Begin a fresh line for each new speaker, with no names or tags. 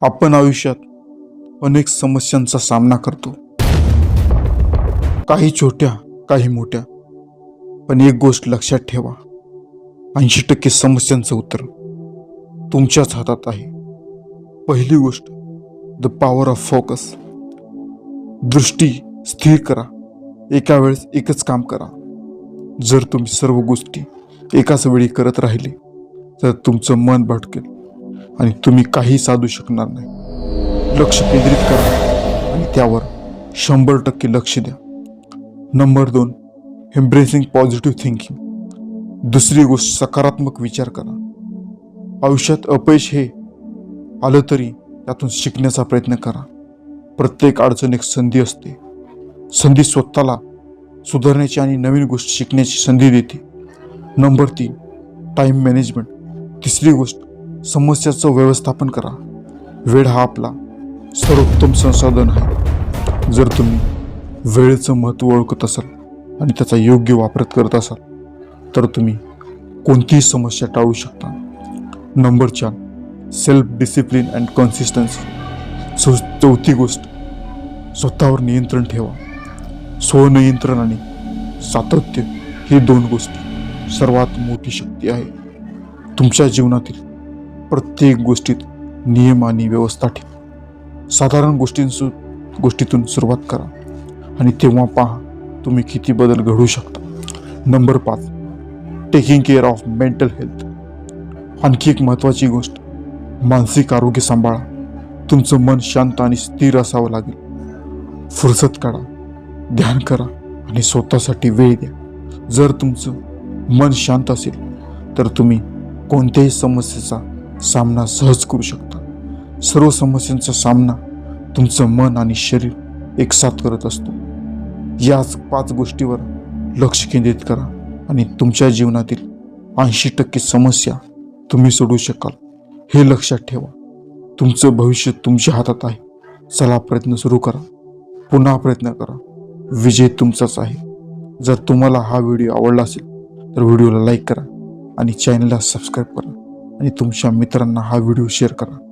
आपण आयुष्यात अनेक समस्यांचा सामना करतो. काही छोट्या काही मोठ्या. पण एक गोष्ट लक्षात ठेवा. ऐंशी टक्के समस्यांचं उत्तर तुमच्याच हातात आहे. पहिली गोष्ट द पॉवर ऑफ फोकस दृष्टी स्थिर करा. एका वेळेस एकच काम करा. जर तुम्ही सर्व गोष्टी एकाच वेळी करत राहिले तर तुमचं मन भटकेल. आणि तुम्ही काही साधू शकणार नाही. लक्ष केंद्रित करा आणि त्यावर शंभर टक्के लक्ष द्या. नंबर दोन एम्ब्रेसिंग पॉझिटिव्ह थिंकिंग दुसरी गोष्ट सकारात्मक विचार करा. आयुष्यात अपयश हे आलं तरी त्यातून शिकण्याचा प्रयत्न करा. प्रत्येक अडचण एक संधी असते. संधी स्वतःला सुधारण्याची आणि नवीन गोष्ट शिकण्याची संधी देते. नंबर तीन टाईम मॅनेजमेंट तिसरी गोष्ट समस्याचं व्यवस्थापन करा. वेळ हा आपला. सर्वोत्तम संसाधन आहे जर तुम्ही वेळेचं महत्त्व ओळखत असाल आणि त्याचा योग्य वापर करत असाल तर तुम्ही कोणतीही समस्या टाळू शकता. नंबर चार सेल्फ डिसिप्लिन अँड कन्सिस्टन्सी चौथी गोष्ट स्वतःवर नियंत्रण ठेवा. स्वनियंत्रण आणि सातत्य ही दोन गोष्टी सर्वात मोठी शक्ती आहे. तुमच्या जीवनातील प्रत्येक गोष्टीत नियम आणि व्यवस्था ठेवा. साधारण गोष्टींसु गोष्टीतून सुरुवात करा आणि तेव्हा पहा तुम्ही किती बदल घडवू शकता. नंबर पाच taking care of mental health आणखी एक महत्त्वाची गोष्ट मानसिक आरोग्य सांभाळा. तुमचं मन शांत आणि स्थिर असावं लागेल. फुरसत काढा ध्यान करा आणि स्वतःसाठी वेळ द्या. जर तुमचं मन शांत असेल तर तुम्ही कोणत्याही समस्येचा सामना सहज करू शकता सर्व समस्यांचा सामना तुमचं मन आणि शरीर एकसाथ करत असतो. याच पाच गोष्टीवर लक्ष केंद्रित करा आणि तुमच्या जीवनातील ऐंशी टक्के समस्या तुम्ही सोडवू शकाल. हे लक्षात ठेवा. तुमचं भविष्य तुमच्या हातात आहे. चला प्रयत्न सुरू करा. पुन्हा प्रयत्न करा. विजय तुमचाच आहे. जर तुम्हाला हा व्हिडिओ आवडला असेल तर व्हिडिओला लाईक करा आणि चॅनलला सबस्क्राईब करा. आणि तुमच्या मित्रांना हा व्हिडिओ शेअर करा.